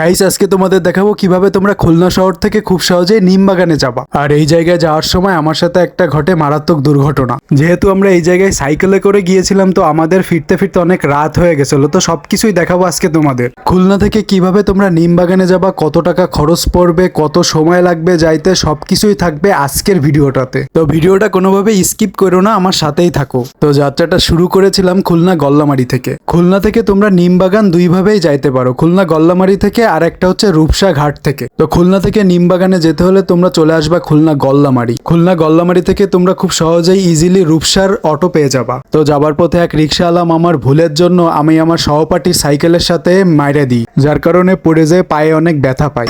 Guys আজকে তোমাদের দেখাবো কীভাবে তোমরা খুলনা শহর থেকে খুব সহজেই নিম বাগানে যাবা। আর এই জায়গায় যাওয়ার সময় আমার সাথে একটা ঘটে মারাত্মক দুর্ঘটনা। যেহেতু আমরা এই জায়গায় সাইকেলে করে গিয়েছিলাম, তো আমাদের ফিরতে ফিরতে অনেক রাত হয়ে গেছিল, তো সবকিছুই দেখাবো আজকে তোমাদের। খুলনা থেকে কীভাবে তোমরা নিম বাগানে যাবা, কত টাকা খরচ পড়বে, কত সময় লাগবে যাইতে, সবকিছুই থাকবে আজকের ভিডিওটাতে। তো ভিডিওটা কোনোভাবে স্কিপ করো না, আমার সাথেই থাকো। তো যাত্রাটা শুরু করেছিলাম খুলনা গল্লামারি থেকে। খুলনা থেকে তোমরা নিম বাগান দুইভাবেই যাইতে পারো। খুলনা গল্লামারি থেকে আর একটা হচ্ছে রূপসা ঘাট থেকে। তো খুলনা থেকে নিমবাগানে যেতে হলে তোমরা চলে আসবা খুলনা গল্লামারি। খুলনা গল্লামারি থেকে তোমরা খুব সহজেই ইজিলি রূপসার অটো পেয়ে যাবা। তো যাবার পথে এক রিক্সাওয়ালা আমার ভুলের জন্য আমি আমার সহপাঠী সাইকেলের সাথে মাইরে দিই, যার কারণে পড়ে যায় পায়ে অনেক ব্যথা পাই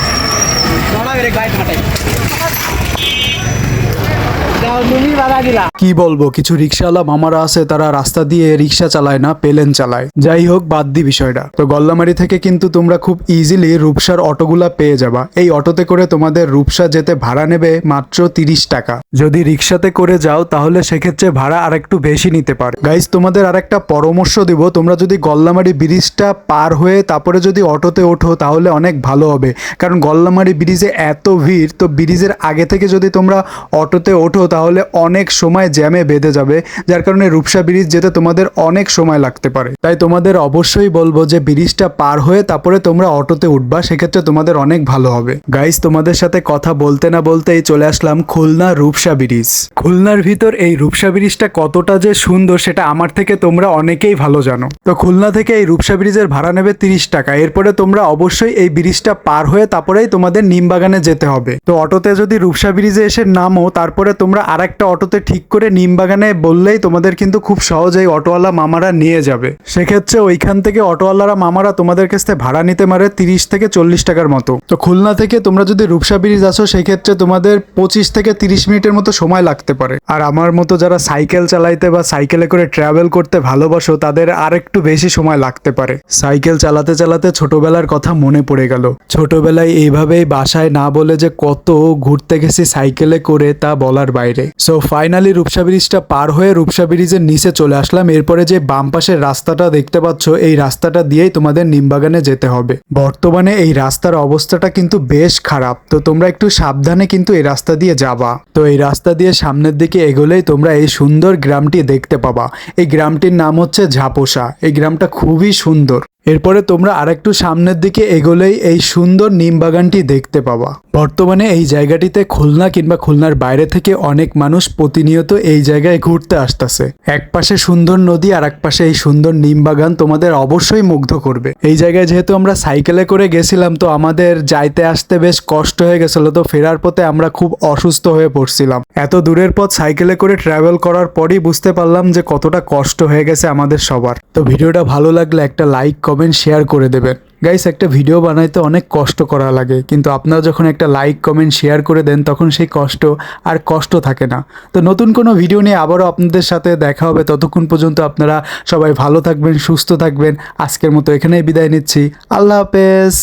কি বলব, কিছু রিক্সাওয়ালা মামারা আছে, তারা রাস্তা দিয়ে রিক্সা চালায় না, পেলেন চালায়। যাই হোক, বাদ দি বিষয়টা। তো গল্লামারি থেকে কিন্তু তোমরা খুব ইজিলি রূপসার অটোগুলা পেয়ে যাবা। এই অটোতে করে তোমাদের রূপসা যেতে ভাড়া নেবে মাত্র তিরিশ টাকা। যদি রিক্সাতে করে যাও, তাহলে সেক্ষেত্রে ভাড়া আর একটু বেশি নিতে পারে। গাইজ তোমাদের আর একটা পরামর্শ দিব। তোমরা যদি গল্লামারি ব্রিজটা পার হয়ে তারপরে যদি অটোতে ওঠো, তাহলে অনেক ভালো হবে। কারণ গল্লামারি ব্রিজে এত ভিড়, তো ব্রিজের আগে থেকে যদি তোমরা অটোতে ওঠো তাহলে অনেক সময় জ্যামে বেঁধে যাবে, যার কারণে রূপসা ব্রিজ যেতে তোমাদের অনেক সময় লাগতে পারে। তাই তোমাদের অবশ্যই বলব যে ব্রিজটা পার হয়ে তারপরে তোমরা অটোতে উঠবা, সেক্ষেত্রে তোমাদের অনেক ভালো হবে। গাইস তোমাদের সাথে কথা বলতে না বলতেই চলে আসলাম খুলনা রূপসা ব্রিজ। খুলনার ভিতর এই রূপসা ব্রিজটা কতটা যে সুন্দর, সেটা আমার থেকে তোমরা অনেকেই ভালো জানো। তো খুলনা থেকে এই রূপসা ব্রিজের ভাড়া নেবে তিরিশ টাকা। এরপরে তোমরা অবশ্যই এই ব্রিজটা পার হয়ে তারপরেই তোমাদের নিমবাগানে যেতে হবে। তো অটোতে যদি রূপসা ব্রিজে এসে নামো, তারপরে তোমরা আর একটা অটোতে ঠিক করে নিমবাগানে বললেই তোমাদের কিন্তু খুব সহজেই অটোওয়ালা মামারা নিয়ে যাবে। সেক্ষেত্রে ওইখান থেকে অটোওয়ালারা মামারা তোমাদের কাছ থেকে ভাড়া নিতে পারে তিরিশ থেকে চল্লিশ টাকার মতো। তো খুলনা থেকে তোমরা যদি রূপসা ব্রিজ আসো, সেক্ষেত্রে তোমাদের পঁচিশ থেকে তিরিশ মিনিটের মতো সময় লাগতে পারে। আর আমার মতো যারা সাইকেল চালাইতে বা সাইকেলে করে ট্রাভেল করতে ভালোবাসো, তাদের আর একটু বেশি সময় লাগতে পারে। সাইকেল চালাতে চালাতে ছোটবেলার কথা মনে পড়ে গেল। ছোটবেলায় এইভাবেই বাসায় না বলে যে কত ঘুরতে গেছি সাইকেলে করে তা বলার বাইরে। সো ফাইনালি রূপসা ব্রিজটা পার হয়ে রূপসা ব্রিজের নিচে চলে আসলাম। এরপরে যে বাম পাশের রাস্তাটা দেখতে পাচ্ছ, এই রাস্তাটা দিয়েই তোমাদের নিমবাগানে যেতে হবে। বর্তমানে এই রাস্তার অবস্থাটা কিন্তু বেশ খারাপ। তো তোমরা একটু সাবধানে কিন্তু এই রাস্তা দিয়ে যাবা। তো এই রাস্তা দিয়ে সামনের দিকে এগোলেই তোমরা এই সুন্দর গ্রামটি দেখতে পাবা। এই গ্রামটির নাম হচ্ছে ঝাপোসা। এই গ্রামটা খুবই সুন্দর। এরপরে তোমরা আরেকটু সামনের দিকে এগোলেই এই সুন্দর নিম বাগানটি দেখতে পাবা। বর্তমানে এই জায়গাটিতে খুলনা কিংবা খুলনার বাইরে থেকে অনেক মানুষ প্রতিনিয়ত এই জায়গায় ঘুরতে আসতেছে। এক পাশে সুন্দর নদী আর এক পাশে এই সুন্দর নিম বাগান তোমাদের অবশ্যই মুগ্ধ করবে। এই জায়গায় যেহেতু আমরা সাইকেলে করে গেছিলাম, তো আমাদের যাইতে আসতে বেশ কষ্ট হয়ে গেছিল, তো ফেরার পথে আমরা খুব অসুস্থ হয়ে পড়ছিলাম। এত দূরের পথ সাইকেলে করে ট্রাভেল করার পরই বুঝতে পারলাম যে কতটা কষ্ট হয়ে গেছে আমাদের সবার। তো ভিডিওটা ভালো লাগলে একটা লাইক কমেন্ট শেয়ার করে দেবেন। গাইস একটা ভিডিও বানাইতে অনেক কষ্ট করা লাগে, কিন্তু আপনারা যখন একটা লাইক কমেন্ট শেয়ার করে দেন, তখন সেই কষ্ট আর কষ্ট থাকে না। তো নতুন কোনো ভিডিও নিয়ে আবারও আপনাদের সাথে দেখা হবে। ততক্ষণ পর্যন্ত আপনারা সবাই ভালো থাকবেন, সুস্থ থাকবেন। আজকের মতো এখানেই বিদায় নিচ্ছি। আল্লাহ হাফেজ।